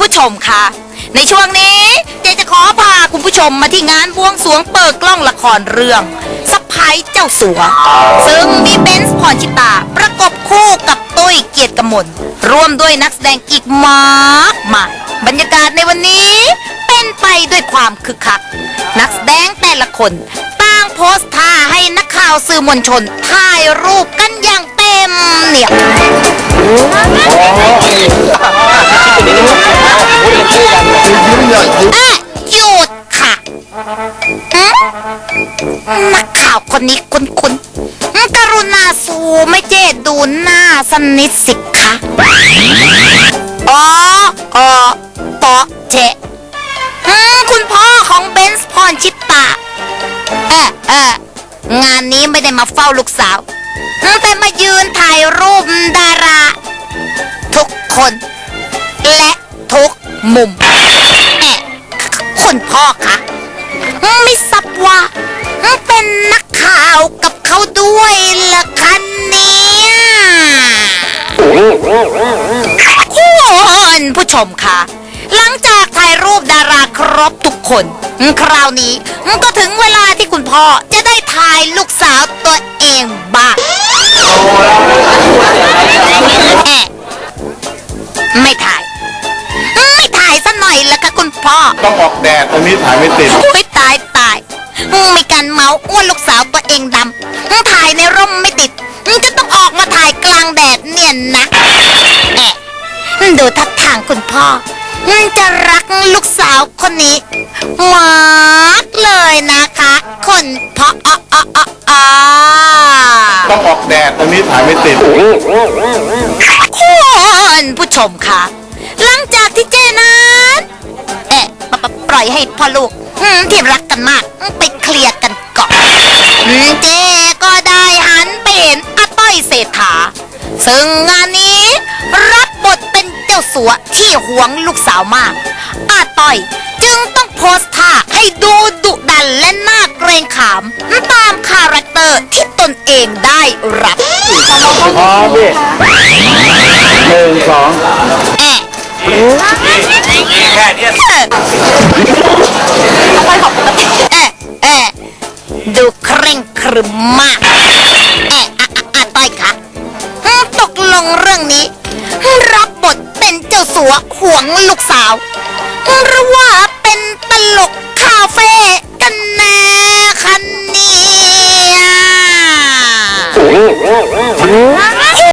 ผู้ชมคะในช่วงนี้เจจะขอพาคุณผู้ชมมาที่งานบวงสรวงเปิดกล้องละครเรื่องสะพ้ายเจ้าสัว ซึ่งมีเบนซ์พรชิตา ประกบคู่กับตุ้ยเกียรติกมลร่วมด้วยนักแสดงอีกมากมายบรรยากาศในวันนี้ เป็นไปด้วยความคึกคัก นักแสดงแต่ละคนต่างโพสท่าให้นักข่าวสื่อมวลชนถ่ายรูปกันอย่างเต็มเหนียว ข่าวคนนี้คุณคุณกรุณาซูไม่เจดูหน้าสนิทสิคะอ๋ออ๋อปอเจคุณพ่อของเบนซ์พรชิตาเออเอองานนี้ไม่ได้มาเฝ้าลูกสาว แต่มายืนถ่ายรูปดารา ทุกคน และทุกมุม แอะคุณพ่อคะไม่ทราบว่า นักข่าวกับเขาด้วยเหรอคะเนี่ยคุณผู้ชมคะหลังจากถ่ายรูปดาราครบทุกคน คราวนี้ก็ถึงเวลาที่คุณพ่อจะได้ถ่ายลูกสาวตัวเองบ้างแอะไม่ถ่าย ไม่ถ่ายซะหน่อยละคะคุณพ่อ ต้องออกแดดตรงนี้ถ่ายไม่ติดไม่ตายตาย มีการเมาอ้วนลูกสาวตัวเองดำถ่ายในร่มไม่ติด จะต้องออกมาถ่ายกลางแดดเนี่ยนะแอะดูท่าทางคุณพ่อ จะรักลูกสาวคนนี้มากเลยนะคะ คนพ่ออ้ออ้ออ้ออ้อต้องออกแดดตรงนี้ถ่ายไม่ติดคุณผู้ชมคะหลังจากที่เจนั้นเอ๊ะปปปล่อยให้พ่อลูกอืม ที่รักกันมากอืมไปเคลียร์กันก่อนอืมเจก็ได้หันไปเห็นอาต้อยเศรษฐา ซึ่งงานนี้รับบทเป็นเจ้าสัวที่หวงลูกสาวมาก อาต้อยจึงต้องโพสท่าให้ดูดุดันและน่าเกรงขาม ตามคาแรคเตอร์ที่ตนเองได้รับพอพี่หนึ่งสองแอะแค่เนี้ ร่งครึมมากเอ๊ะอะอะอะต้อยคะอืมตกลงเรื่องนี้ รับบทเป็นเจ้าสัวหวงลูกสาว หรือว่าเป็นตลกคาเฟ่กันแน่คะเนี่ย